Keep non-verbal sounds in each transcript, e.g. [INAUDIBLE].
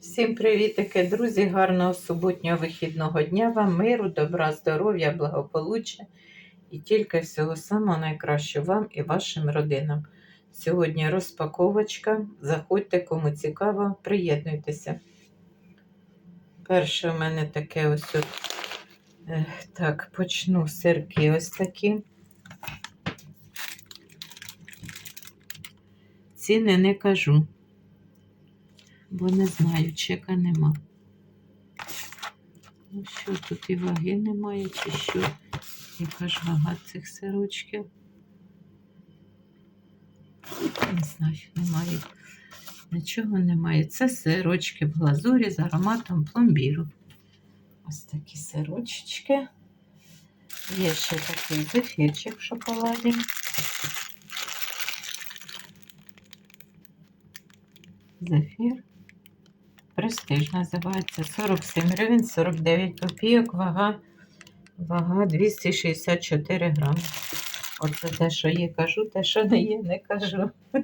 Всім привітики, друзі! Гарного суботнього вихідного дня вам, миру, добра, здоров'я, благополуччя і тільки всього самого найкращого вам і вашим родинам. Сьогодні розпаковочка. Заходьте, кому цікаво, приєднуйтеся. Перше у мене таке ось от, так, почну сирки ось такі. Ціни не кажу бо не знаю, чека нема. Ну що, тут і ваги немає, чи що? Яка ж вага цих сирочків? Не знаю, немає. Нічого немає. Це сирочки в глазурі з ароматом пломбіру. Ось такі сирочки. Є ще такий зефірчик в шоколаді. Зефір. Престиж називається 47 гривень 49 копійок, вага, вага 264 грами. Оце те, що є, кажу, те, що не є, не кажу. [LAUGHS]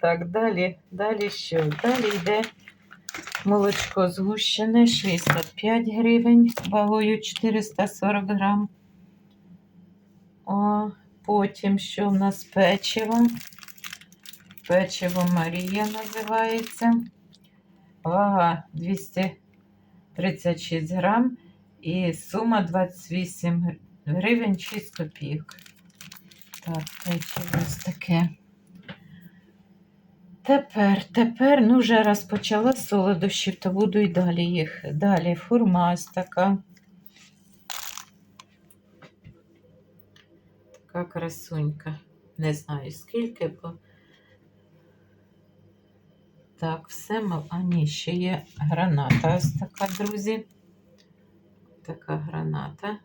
Так, далі, далі що? Далі йде молочко згущене 65 гривень, вагою 440 грам. О, потім що в нас печиво? Печиво Марія називається. Вага 236 грам і сума 28 гривень 6 копійок. Так, печиво ось таке. Тепер, тепер, ну, вже раз почала з солодощів, то буду і далі їх. Далі фурма така. Така красунька. Не знаю скільки, бо. Так, все мав. А ні, ще є граната. Ось така, друзі. Така граната.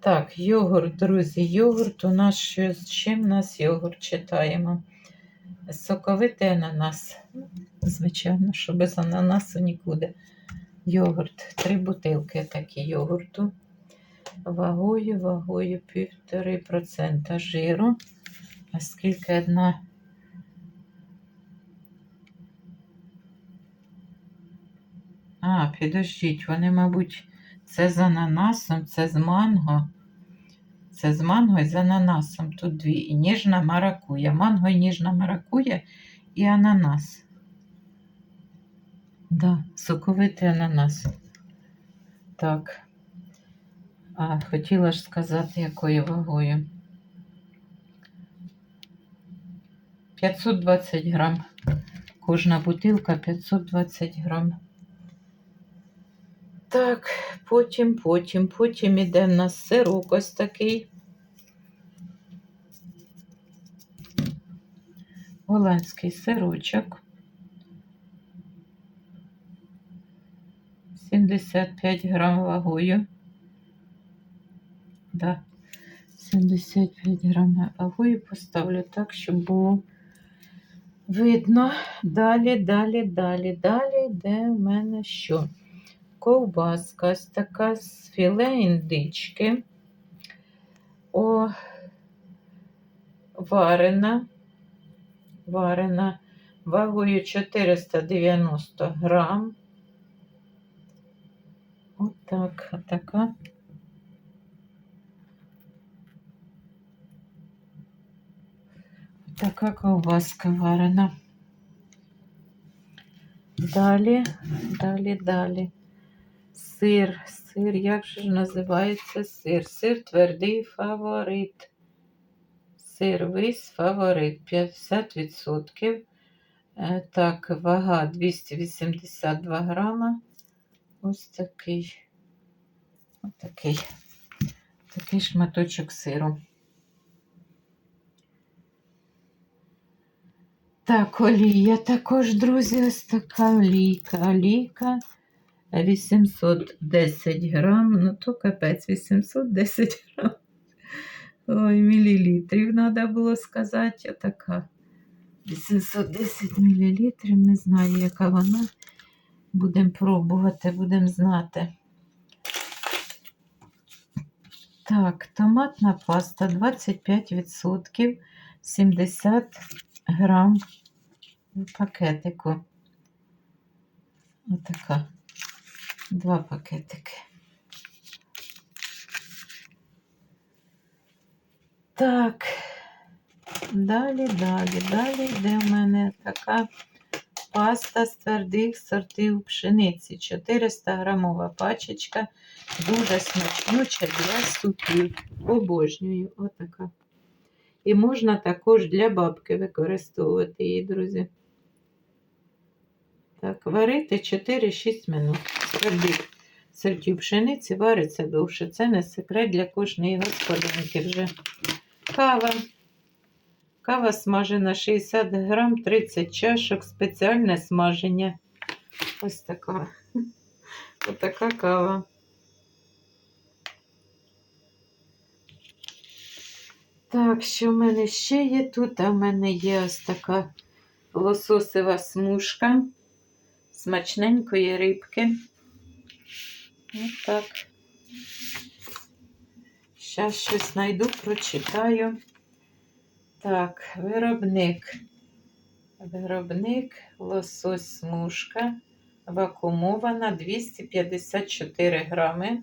Так, йогурт, друзі, йогурт у нас що, з чим у нас йогурт читаємо? Соковитий ананас. Звичайно, що без ананасу нікуди. Йогурт. Три бутилки такі йогурту. Вагою, вагою 1,5% жиру. А скільки одна? А, підождіть, вони, мабуть, це з ананасом, це з манго. Це з манго і з ананасом. Тут дві. І ніжна маракуя. Манго і ніжна маракуя і ананас. Да, соковитий ананас. Так. А, хотіла ж сказати, якою вагою. 520 грам. Кожна бутилка 520 грам. Так, потім, потім, потім іде в нас сирок ось такий. Голландський сирочок. 75 грам вагою. Да, 75 грам вагою поставлю так, щоб було видно. Далі, далі, далі, далі, де в мене що? Ковбаска ось така з філе індички. О, варена, варена вагою 490 грам. Отак, отака. Така ковбаска варена. Далі, далі, далі. Сир, сир, як же ж називається сир? Сир твердий фаворит. Сир вис фаворит 50%. Е, Так, вага 282 грама. Ось такий. Ось такий. Такий шматочок сиру. Так, олія також, друзі, ось така олійка. Олійка 810 грам, ну то капець 810 грам. Ой, мілілітрів треба було сказати, отака. 810 мілілітрів, не знаю, яка вона. Будемо пробувати, будемо знати. Так, томатна паста 25%, 70 грам. пакетику. Отака. Два пакетики. Так. Далі, далі, далі йде в мене така паста з твердих сортів пшениці. 400 грамова пачечка. Дуже смачнюча для супів. Обожнюю. Отака. І можна також для бабки використовувати її, друзі. Так, варити 4-6 минут. З твердих пшениці вариться довше. Це не секрет для кожної господинки вже. Кава. Кава смажена 60 грам, 30 чашок, спеціальне смаження. Ось така. Ось така кава. Так, що в мене ще є тут? А в мене є ось така лососева смужка смачненької рибки. Ось так. Зараз щось знайду, прочитаю. Так, виробник. Виробник лосось смужка вакуумована 254 грами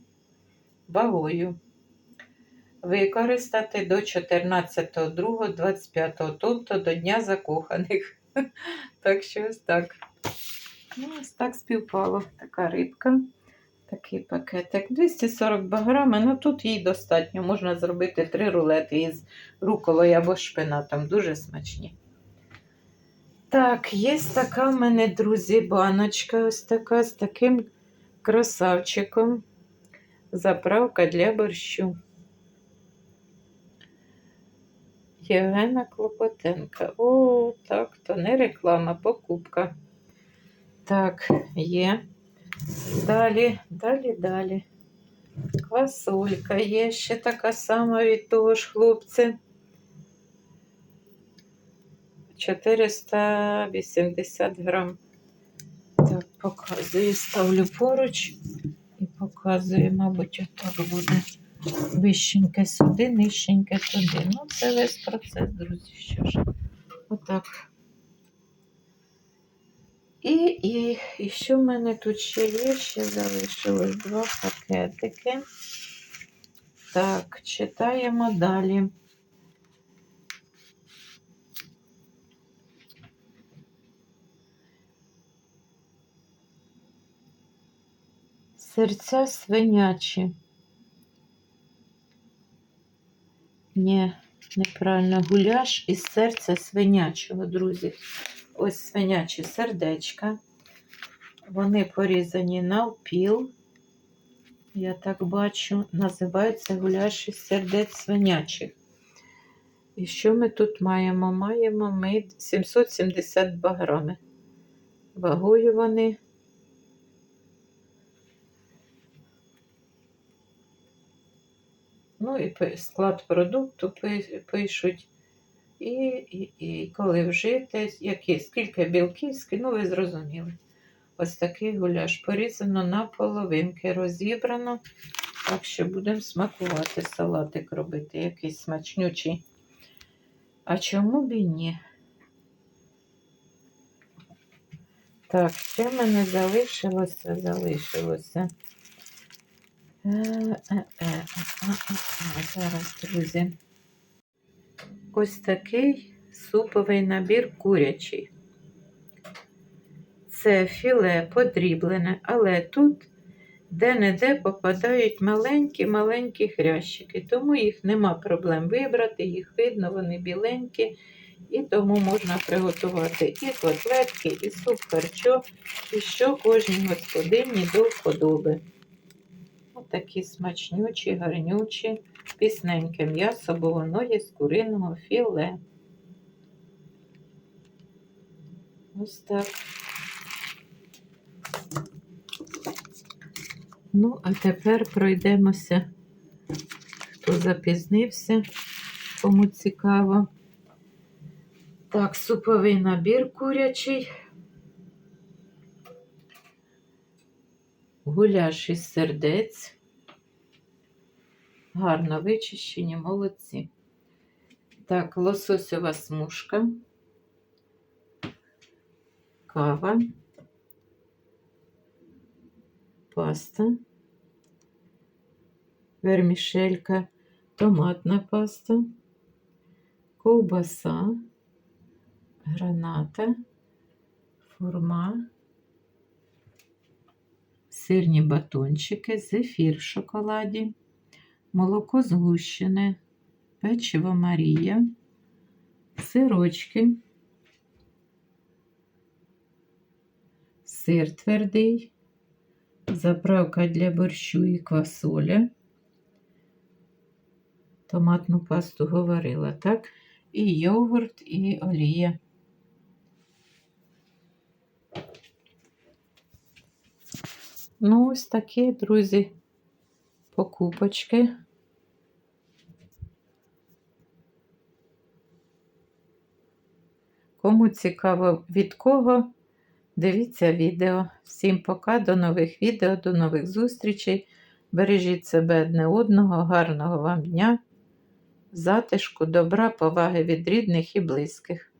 вагою. Використати до 14.02.25, тобто до Дня закоханих. [LAUGHS] Так що ось так. Ну, ось так співпало. Така рибка. Такий пакетик. 242 грами, ну тут їй достатньо. Можна зробити три рулети із руколою або шпинатом. Дуже смачні. Так, є така в мене, друзі, баночка ось така з таким красавчиком. Заправка для борщу. Євгена Клопотенка. О, так, то не реклама, покупка. Так, є. Далі, далі, далі. Квасолька є ще така сама від того ж хлопця. 480 грам. Так, показую, ставлю поруч і показую, мабуть, отак буде. Вищеньке сюди, нижченьке туди. Ну, це весь процес, друзі. Що ж, отак. І, і, і що в мене тут ще є? Ще залишилось два пакетики. Так, читаємо далі. Серця свинячі. Ні, неправильно. Гуляш із серця свинячого, друзі. Ось свинячі сердечка. Вони порізані навпіл. Я так бачу, називається гуляш із сердець свинячих. І що ми тут маємо? Маємо ми 772 грами. Вагою вони. Ну і склад продукту пишуть. І, і, і коли вжити, які, скільки білків, ну ви зрозуміли. Ось такий гуляш. Порізано на половинки, розібрано. Так що будемо смакувати, салатик робити, якийсь смачнючий. А чому б і ні? Так, що в мене залишилося? Залишилося. Е, е, е, Зараз, друзі. Ось такий суповий набір курячий. Це філе подріблене, але тут де-не-де попадають маленькі-маленькі хрящики, тому їх нема проблем вибрати, їх видно, вони біленькі, і тому можна приготувати і котлетки, і суп харчо, і що кожній господині до вподоби. Отакі смачнючі, гарнючі, пісненьке м'ясо, бо воно з куриного філе. Ось так. Ну, а тепер пройдемося, хто запізнився, кому цікаво. Так, суповий набір курячий. Гуляш із сердець. Гарно вичищені, молодці. Так, лососьова смужка. кава, паста, вермішелька, томатна паста, ковбаса, граната, фурма, сирні батончики, зефір в шоколаді, молоко згущене, печиво Марія, сирочки, сир твердий, заправка для борщу і квасоля. Томатну пасту говорила, так? І йогурт, і олія. Ну, ось такі, друзі, покупочки. Кому цікаво від кого, дивіться відео. Всім пока, до нових відео, до нових зустрічей. Бережіть себе одне одного, гарного вам дня, затишку, добра, поваги від рідних і близьких.